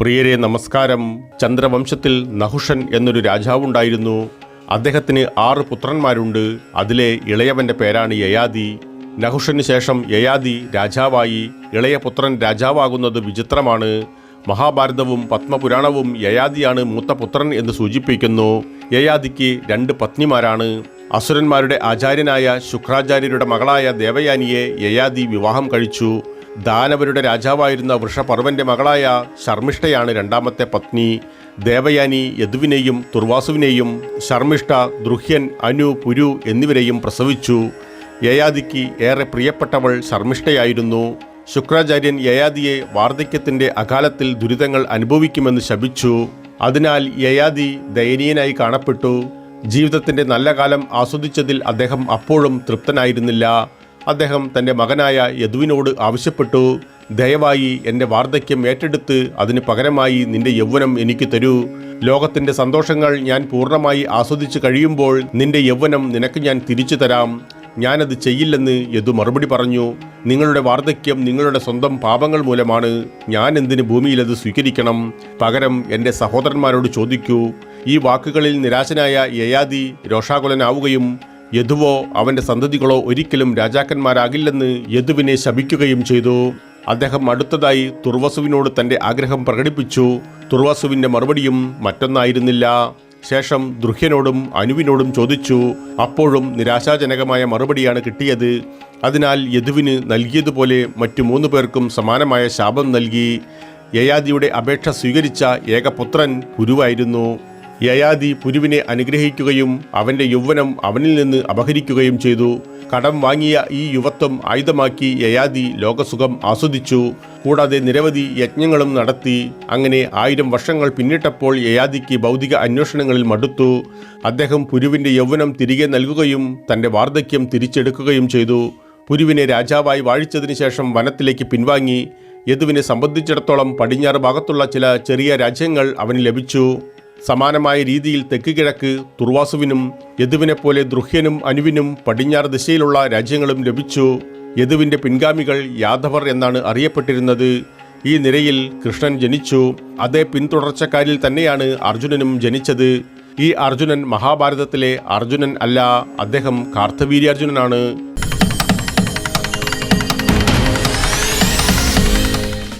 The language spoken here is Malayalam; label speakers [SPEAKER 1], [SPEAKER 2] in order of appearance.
[SPEAKER 1] പ്രിയരെ നമസ്കാരം. ചന്ദ്രവംശത്തിൽ നഹുഷൻ എന്നൊരു രാജാവുണ്ടായിരുന്നു അദ്ദേഹത്തിന് ആറ് പുത്രന്മാരുണ്ട്. അതിലെ ഇളയവന്റെ പേരാണ് യയാദി നഹുഷന് ശേഷം യയാദി രാജാവായി. ഇളയ പുത്രൻ രാജാവാകുന്നത് വിചിത്രമാണ്. മഹാഭാരതവും പത്മപുരാണവും യയാദിയാണ് മൂത്ത പുത്രൻ എന്ന് സൂചിപ്പിക്കുന്നു. യയാദിക്ക് രണ്ട് പത്നിമാരാണ്. അസുരന്മാരുടെ ആചാര്യനായ ശുക്രാചാര്യരുടെ മകളായ ദേവയാനിയെ യയാദി വിവാഹം കഴിച്ചു. ദാനവരുടെ രാജാവായിരുന്ന വൃഷപർവന്റെ മകളായ ശർമ്മിഷ്ഠയാണ് രണ്ടാമത്തെ പത്നി. ദേവയാനി യദുവിനെയും തുർവാസുവിനെയും ശർമ്മിഷ്ഠ ദൃഹ്യൻ അനു പുരു എന്നിവരെയും പ്രസവിച്ചു. യയാദിക്ക് ഏറെ പ്രിയപ്പെട്ടവൾ ശർമ്മിഷ്ഠയായിരുന്നു. ശുക്രാചാര്യൻ യയാദിയെ വാർദ്ധക്യത്തിന്റെ അകാലത്തിൽ ദുരിതങ്ങൾ അനുഭവിക്കുമെന്ന് ശപിച്ചു. അതിനാൽ യയാദി ദയനീയനായി കാണപ്പെട്ടു. ജീവിതത്തിന്റെ നല്ല കാലം ആസ്വദിച്ചതിൽ അദ്ദേഹം അപ്പോഴും തൃപ്തനായിരുന്നില്ല. അദ്ദേഹം തന്റെ മകനായ യദുവിനോട് ആവശ്യപ്പെട്ടു ദയവായി എന്റെ വാർദ്ധക്യം ഏറ്റെടുത്ത് അതിന് പകരമായി നിന്റെ യൗവനം എനിക്ക് തരൂ. ലോകത്തിന്റെ സന്തോഷങ്ങൾ ഞാൻ പൂർണമായി ആസ്വദിച്ച് കഴിയുമ്പോൾ നിന്റെ യൗവനം നിനക്ക് ഞാൻ തിരിച്ചു തരാം. ഞാനത് ചെയ്യില്ലെന്ന് യദു മറുപടി പറഞ്ഞു. നിങ്ങളുടെ വാർദ്ധക്യം നിങ്ങളുടെ സ്വന്തം പാപങ്ങൾ മൂലമാണ്. ഞാൻ എന്തിന് ഭൂമിയിലത് സ്വീകരിക്കണം? പകരം എന്റെ സഹോദരന്മാരോട് ചോദിക്കൂ. ഈ വാക്കുകളിൽ നിരാശനായ യയാദി രോഷാകുലനാവുകയും യദുവോ അവന്റെ സന്തതികളോ ഒരിക്കലും രാജാക്കന്മാരാകില്ലെന്ന് യദുവിനെ ശപിക്കുകയും ചെയ്തു. അദ്ദേഹം അടുത്തതായി തുർവസുവിനോട് തന്റെ ആഗ്രഹം പ്രകടിപ്പിച്ചു. തുർവസുവിന്റെ മറുപടിയും മറ്റൊന്നായിരുന്നില്ല. ശേഷം ദൃഹ്യനോടും അനുവിനോടും ചോദിച്ചു അപ്പോഴും നിരാശാജനകമായ മറുപടിയാണ് കിട്ടിയത്. അതിനാൽ യദുവിന് നൽകിയതുപോലെ മറ്റു മൂന്നു പേർക്കും സമാനമായ ശാപം നൽകി. യയാദിയുടെ അപേക്ഷ സ്വീകരിച്ച ഏകപുത്രൻ പുരുവായിരുന്നു യയാദി പുരുവിനെ അനുഗ്രഹിക്കുകയും അവന്റെ യൗവനം അവനിൽ നിന്ന് അപഹരിക്കുകയും ചെയ്തു. കടം വാങ്ങിയ ഈ യുവത്വം ആയുധമാക്കി യയാദി ലോകസുഖം ആസ്വദിച്ചു. കൂടാതെ നിരവധി യജ്ഞങ്ങളും നടത്തി. അങ്ങനെ ആയിരം വർഷങ്ങൾ പിന്നിട്ടപ്പോൾ യയാദിക്ക് ഭൗതിക അന്വേഷണങ്ങളിൽ മടുത്തു. അദ്ദേഹം പുരുവിന്റെ യൗവനം തിരികെ നൽകുകയും തന്റെ വാർദ്ധക്യം തിരിച്ചെടുക്കുകയും ചെയ്തു. പുരുവിനെ രാജാവായി വാഴിച്ചതിനു ശേഷം വനത്തിലേക്ക് പിൻവാങ്ങി. യദുവിനെ സംബന്ധിച്ചിടത്തോളം പടിഞ്ഞാറ് ഭാഗത്തുള്ള ചില ചെറിയ രാജ്യങ്ങൾ അവന് ലഭിച്ചു. സമാനമായ രീതിയിൽ തെക്ക് കിഴക്ക് തുർവാസുവിനും യദുവിനെപ്പോലെ ദൃഹ്യനും അനുവിനും പടിഞ്ഞാറ് ദിശയിലുള്ള രാജ്യങ്ങളും ലഭിച്ചു. യദുവിന്റെ പിൻഗാമികൾ യാദവർ എന്നാണ് അറിയപ്പെട്ടിരുന്നത്. ഈ നിരയിൽ കൃഷ്ണൻ ജനിച്ചു. അതേ പിന്തുടർച്ചക്കാരിൽ തന്നെയാണ് അർജുനനും ജനിച്ചത്. ഈ അർജുനൻ മഹാഭാരതത്തിലെ അർജുനൻ അല്ല അദ്ദേഹം കാർത്തവീര്യാർജുനനാണ്.